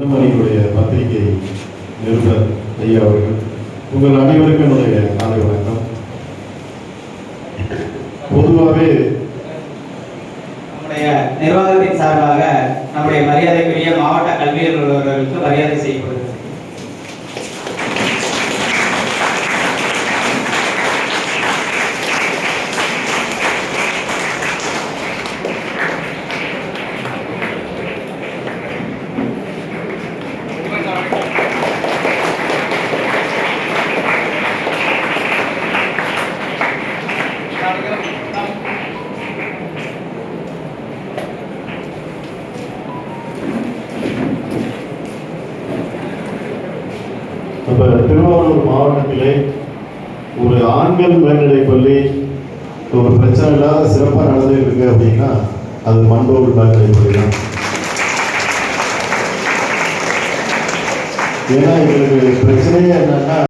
தினமணியுடைய பத்திரிகை நிருபர் ஐயா அவர்கள் உங்கள் அனைவருக்கும் என்னுடைய காலை வணக்கம். பொதுவாகவே நம்முடைய நிர்வாகத்தின் சார்பாக நம்முடைய மரியாதைக்குரிய மாவட்ட கல்வி அலுவலர்களுக்கு மரியாதை செய்யப்படுகிறது. நம்ம திருவாரூர் மாவட்டத்திலே ஒரு ஆண்கள் மேல்நிலை பள்ளி ஒரு பிரச்சனை இல்லாத சிறப்பாக நடந்துட்டு இருக்கு அப்படின்னா அது மண்டோல் மேல்நிலை பள்ளி தான் ஏன்னா எங்களுக்கு